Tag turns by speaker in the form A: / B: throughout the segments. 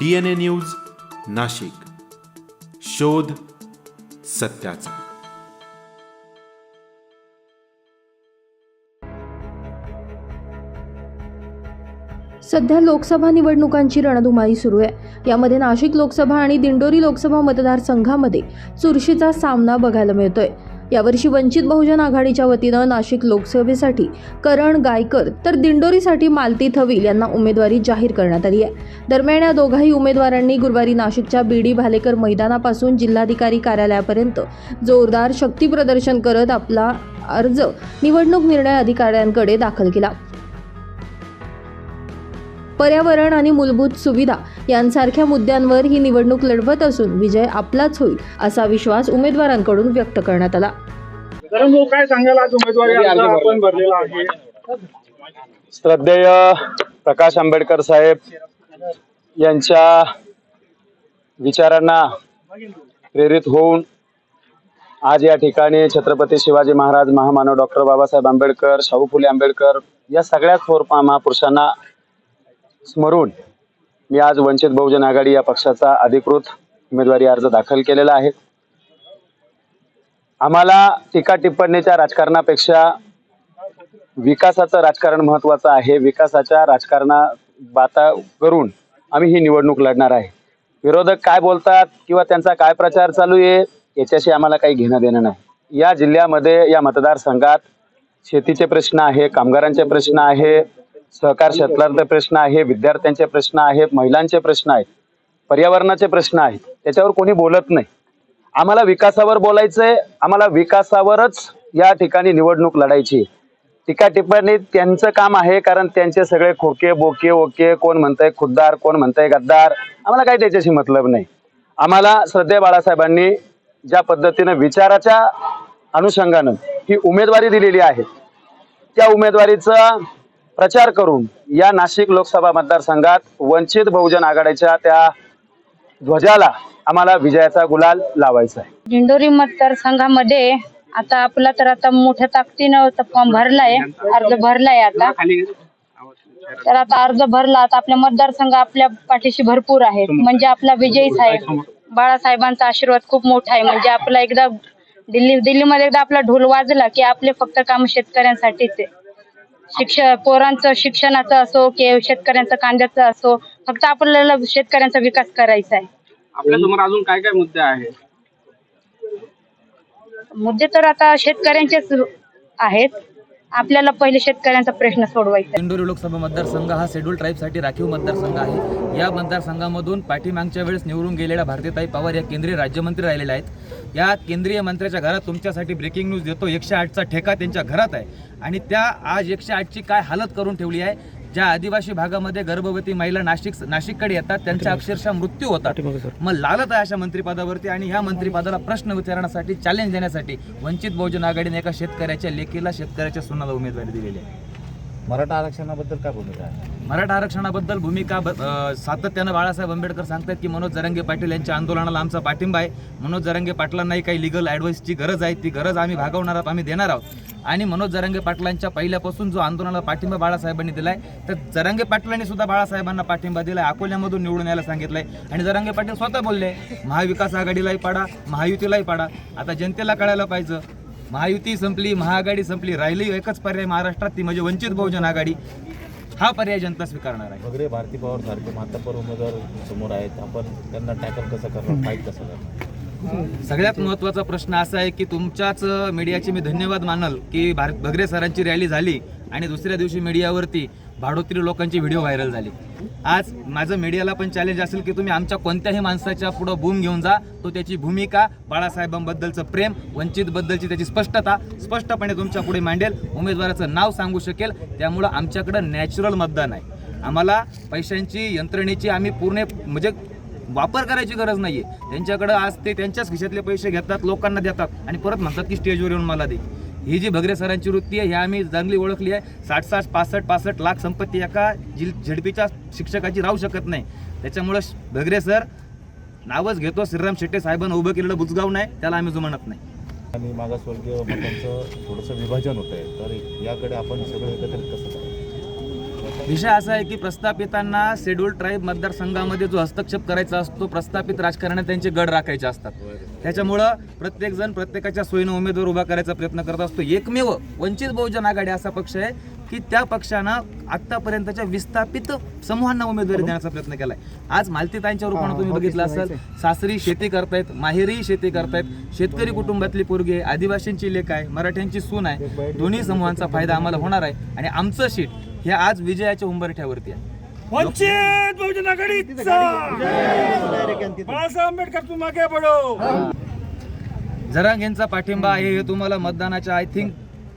A: DNA news Nashik. शोध सत्याचा.
B: सध्या लोकसभा निवडणुकांची रणधुमाळी सुरू आहे. यामध्ये नाशिक लोकसभा आणि दिंडोरी लोकसभा मतदारसंघामध्ये चुरशीचा सामना बघायला मिळतोय. यावर्षी वंचित बहुजन आघाडीच्या वतीनं नाशिक लोकसभेसाठी करण गायकर तर दिंडोरीसाठी मालती थविल यांना उमेदवारी जाहीर करण्यात आली आहे. दरम्यान या दोघाही उमेदवारांनी गुरुवारी नाशिकच्या बीडी भालेकर मैदानापासून जिल्हाधिकारी कार्यालयापर्यंत जोरदार शक्तीप्रदर्शन करत आपला अर्ज निवडणूक निर्णय अधिकाऱ्यांकडे दाखल केला. पर्यावरण आणि मूलभूत सुविधा यांसारख्या मुद्द्यांवर ही निवडणूक लढवत असून विजय आपलाच होईल असा विश्वास उमेदवारांकडून व्यक्त करण्यात आला.
C: काय उमेदवारी
D: श्रद्धेय प्रकाश आंबेडकर साहेब यांच्या विचारांना प्रेरित होऊन आज या ठिकाणी छत्रपती शिवाजी महाराज महामानव डॉक्टर बाबासाहेब आंबेडकर शाहू फुले आंबेडकर या सगळ्याच थोर महापुरुषांना स्मरून मी आज वंचित बहुजन आघाडी या पक्षाचा अधिकृत उमेदवारी अर्ज दाखल केलेला आहे. आम्हाला टीका टिप्पणीच्या राजकारणापेक्षा विकासाचं राजकारण महत्वाचं आहे. विकासाच्या राजकारणा बाता करून आम्ही ही निवडणूक लढणार आहे. विरोधक काय बोलतात किंवा त्यांचा काय प्रचार चालू आहे याच्याशी आम्हाला काही घेणं देणं नाही. या जिल्ह्यामध्ये या मतदारसंघात शेतीचे प्रश्न आहे कामगारांचे प्रश्न आहे सहकार क्षेत्रातले प्रश्न आहे विद्यार्थ्यांचे प्रश्न आहेत महिलांचे प्रश्न आहेत पर्यावरणाचे प्रश्न आहेत त्याच्यावर कोणी बोलत नाही. आम्हाला विकासावर बोलायचंय आम्हाला विकासावरच या ठिकाणी निवडणूक लढायची. टीका टिप्पणी त्यांचं काम आहे कारण त्यांचे सगळे खोके बोके ओके कोण म्हणतंय खुद्दार कोण म्हणतंय गद्दार आम्हाला काही त्याच्याशी मतलब नाही. आम्हाला श्रद्धे बाळासाहेबांनी ज्या पद्धतीनं विचाराच्या अनुषंगानं ही उमेदवारी दिलेली आहे त्या उमेदवारीचा प्रचार करून या नाशिक लोकसभा मतदारसंघात वंचित बहुजन आघाडीच्या त्या ध्वजाला आम्हाला विजयाचा गुलाल लावायचा आहे.
E: दिंडोरी मतदारसंघामध्ये आता आपला तर आता मोठ्या ताकदीनं फॉर्म भरलाय अर्ज भरलाय आता. तर आता अर्ज भरला आता आपल्या मतदारसंघ आपल्या पाठीशी भरपूर आहे म्हणजे आपला विजयीच आहे बाळासाहेबांचा आशीर्वाद खूप मोठा आहे. म्हणजे आपला एकदा दिल्ली दिल्लीमध्ये एकदा आपला ढोल वाजला की आपले फक्त काम शेतकऱ्यांसाठीच आहे. शिक्षण पोरांचं शिक्षणाचं असो की शेतकऱ्यांचं कांद्याचं असो फक्त आपल्याला शेतकऱ्यांचा विकास करायचा आहे.
C: आपल्यासमोर अजून काय काय मुद्दे आहेत?
E: मुद्दे तर आता शेतकऱ्यांचेच आहेत. आपल्याला पहिले शेतकऱ्यांचा प्रश्न सोडवायचा.
F: दिंडोरी लोकसभा मतदारसंघ हा शेड्यूल ट्राईबसाठी राखीव मतदारसंघ आहे. या मतदारसंघामधून पाठीमागच्या वेळेस निवडून गेलेल्या भारतीताई पवार या केंद्रीय राज्यमंत्री राहिलेल्या आहेत. या केंद्रीय मंत्र्याच्या घरात तुमच्यासाठी ब्रेकिंग न्यूज देतो. एकशे आठचा ठेका त्यांच्या घरात आहे. आणि त्या आज एकशे आठची काय हालत करून ठेवली आहे ज्या आदिवासी भागामध्ये गर्भवती महिला नाशिक नाशिककडे येतात त्यांचा अक्षरशः मृत्यू होतात. मग लालत आहे अशा मंत्रिपदावरती आणि ह्या मंत्रिपदाला प्रश्न विचारण्यासाठी चॅलेंज देण्यासाठी वंचित बहुजन आघाडीने एका शेतकऱ्याच्या लेखीला शेतकऱ्याच्या सुनाला उमेदवारी दिलेली आहे.
G: मराठा आरक्षणाबद्दल काय भूमिका आहे?
F: मराठा आरक्षणाबद्दल भूमिका ब- अ, सातत्यानं बाळासाहेब आंबेडकर सांगतात की मनोज जरांगे पाटील यांच्या आंदोलनाला आमचा पाठिंबा आहे. मनोज जरांगे पाटलांनाही काही लिगल ॲडवाईसची गरज आहे. ती गरज आम्ही भागवणार आहोत आम्ही देणार आहोत. आणि मनोज जरांगे पाटलांच्या पहिल्यापासून जो आंदोलनाला पाठिंबा बाळासाहेबांनी दिलाय तर जरांगे पाटलांनी सुद्धा बाळासाहेबांना पाठिंबा दिलाय अकोल्यामधून निवडून यायला सांगितलंय. आणि जरांगे पाटील स्वतः बोलले महाविकास आघाडीलाही पाडा महायुतीलाही पाडा. आता जनतेला कळायला पाहिजे महायुती संपली महाआघाडी संपली राहिली एकच पर्याय महाराष्ट्रात ती म्हणजे वंचित बहुजन आघाडी. हा पर्याय जनता स्वीकारणार आहे.
G: वगैरे भारती पवार सारखे मातापर उमेदवार समोर आहेत. आपण त्यांना टॅकल कसं करणार फाईट कसं करणार?
F: सगळ्यात महत्त्वाचा प्रश्न असा आहे की तुमच्याच मीडियाचे मी धन्यवाद मानल की भारत बगरे सरांची रॅली झाली. आणि दुसऱ्या दिवशी मीडियावरती भाडोत्री लोकांची व्हिडिओ व्हायरल झाली. आज माझं मीडियाला पण चॅलेंज असेल की तुम्ही आमच्या कोणत्याही माणसाच्या पुढं भूम घेऊन जा. तो त्याची भूमिका बाळासाहेबांबद्दलचं प्रेम वंचितबद्दलची त्याची स्पष्टता स्पष्टपणे तुमच्यापुढे मांडेल. उमेदवाराचं नाव सांगू शकेल. त्यामुळं आमच्याकडं नॅचरल मतदान आहे. आम्हाला पैशांची यंत्रणेची आम्ही पूर्ण म्हणजे वापर करायची गरज नाही आहे त्यांच्याकडं आज ते त्यांच्याच खिशातले पैसे घेतात लोकांना देतात आणि परत म्हणतात की स्टेजवर येऊन मला दे. ही जी भगरे सरांची वृत्ती आहे ही आम्ही चांगली ओळखली आहे. साठ साठ पासष्ट पासष्ट लाख संपत्ती एका जिल झडपीच्या शिक्षकाची राहू शकत नाही. त्याच्यामुळं भगरे सर नावच घेतो श्रीराम शेट्टे साहेबांना उभं केलेलं बुजगाव नाही त्याला आम्ही जुमानत नाही.
G: आणि मागासवर्गीय मतांचं थोडंसं विभाजन होत आहे तर याकडे आपण सगळं एकत्रित कसं
F: विषय असा आहे की प्रस्थापितांना शेड्यूल ट्राईब मतदारसंघामध्ये जो हस्तक्षेप करायचा असतो प्रस्थापित राजकारणात त्यांचे गड राखायचे असतात. त्याच्यामुळं प्रत्येक जण प्रत्येकाच्या सोयीनं उमेदवार उभा करायचा प्रयत्न करत असतो. एकमेव वंचित बहुजन आघाडी असा पक्ष आहे की त्या पक्षानं आतापर्यंतच्या विस्थापित समूहांना उमेदवारी देण्याचा प्रयत्न केलाय. आज मालतीताईंच्या रूपानं तुम्ही बघितलं असेल सासरी शेती करतायत माहेरी शेती करतायत शेतकरी कुटुंबातली पोरगी आहे आदिवासींची लेख आहे मराठ्यांची सून आहे दोन्ही समूहांचा फायदा आम्हाला होणार आहे आणि आमचं सीट हे आज विजयाच्या उंबरठ्यावरती आहे.
C: वंचित बहुजन आघाडीचा! बाळासाहेब आंबेडकर तू मागे बडो
F: जरांगेंचा पाठिंबा आहे हे तुम्हाला मतदानाच्या आय थिंक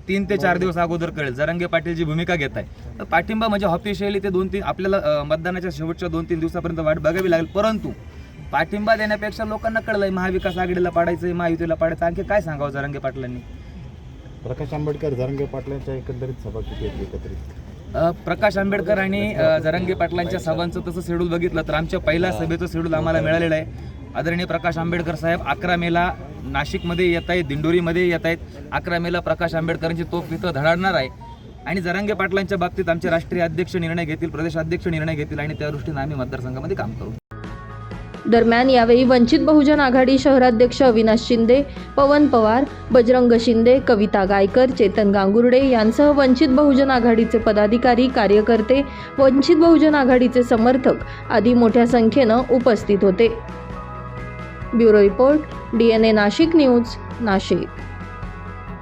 F: तीन ते चार दिवस अगोदर कळेल. जरांगे पाटील जी भूमिका घेत आहे. तर पाठिंबा म्हणजे ऑफिशियली ते दोन तीन आपल्याला मतदानाच्या शेवटच्या दोन तीन दिवसापर्यंत वाट बघावी लागेल. परंतु पाठिंबा देण्यापेक्षा लोकांना कळलंय महाविकास आघाडीला पाडायचं महायुतीला पाडायचं. आणखी काय सांगावं जरांगे पाटलांनी?
G: प्रकाश आंबेडकर धरंगे पाटलांच्या एकंदरीत सभा किती एकत्रित?
F: प्रकाश आंबेडकर आणि जरांगे पाटलांच्या सभांचं तसं शेड्यूल बघितलं तर आमच्या पहिल्या सभेचं शेड्यूल आम्हाला मिळालेलं आहे. आदरणीय प्रकाश आंबेडकर साहेब अकरा मेला नाशिकमध्ये येत आहेत दिंडोरीमध्ये येत आहेत. अकरा मेला प्रकाश आंबेडकरांची तोफ तिथं धडाडणार आहे. आणि जरांगे पाटलांच्या बाबतीत आमचे राष्ट्रीय अध्यक्ष निर्णय घेतील प्रदेशाध्यक्ष निर्णय घेतील आणि त्या दृष्टीने आम्ही मतदारसंघामध्ये काम करू.
B: दरम्यान यावेळी वंचित बहुजन आघाडी शहराध्यक्ष अविनाश शिंदे पवन पवार बजरंग शिंदे कविता गायकर चेतन गांगुर्डे यांसह वंचित बहुजन आघाडीचे पदाधिकारी कार्यकर्ते वंचित बहुजन आघाडीचे समर्थक आदी मोठ्या संख्येनं उपस्थित होते. Bureau report D N A Nashik news Nashik.